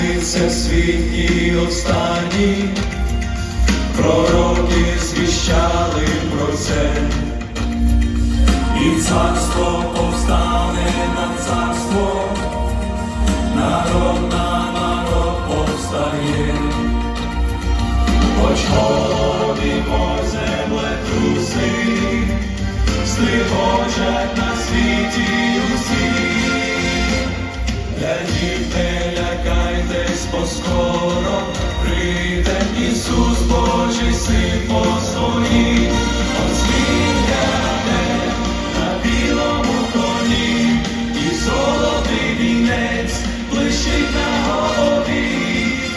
наблизився світ і останній, пророки звіщали про це, і царство повстане на царство, народ на народ повстає, хоч голодимо земле труси, стригожать на світі усі. Глядіть, не Ісус Божий син по своїй, Озміняне на білому коні, і золотий вінець блищить на голові,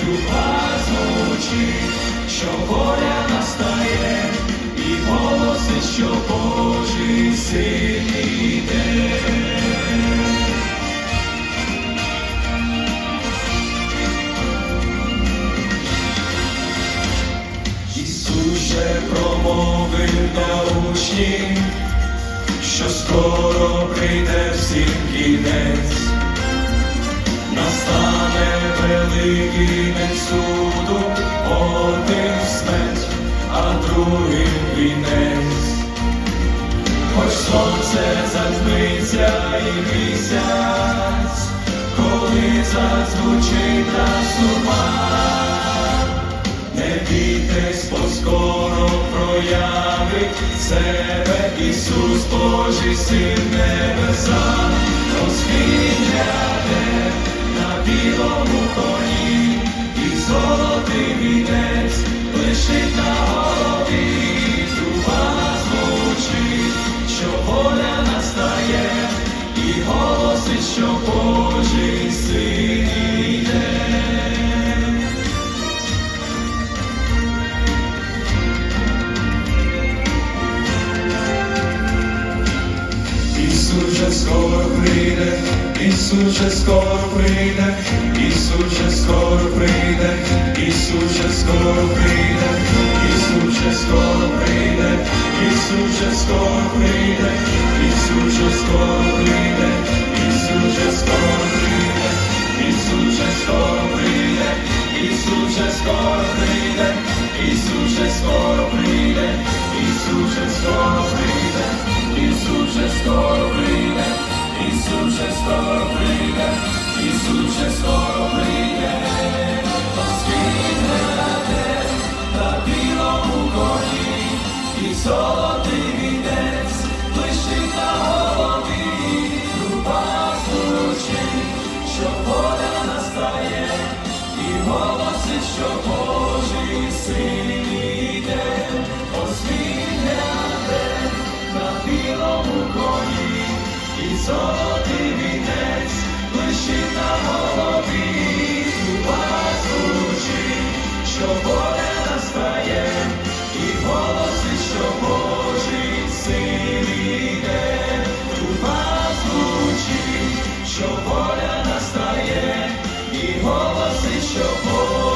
труба звучить, що воля настає, і голосить, що Божий син іде. До учнів, що скоро прийде всім кінець, настане великий день суду, одним смерть, а другим вінець. Хоч сонце затьмиться і місяць, коли зазвучить сума. Не себе Ісус Божий Син небеса, розкиняте на білому коні, і золотий вінець лишить на голові, труба звучить, що воля настає, і голосить, що Божий Ісус скоро прийде, Ісус скоро прийде, Ісус же скоро прийде, Ісус же скоро прийде, Ісус скоро прийде, Ісус же скоро прийде, Ісус же скоро прийде, Ісус скоро прийде, Ісус скоро прийде, Ісус скоро Золотий вінець лишить на голові вас звучи, що воля настає, і голоси, що Божий син у вас звучить, що воля настає, і голоси, що Божий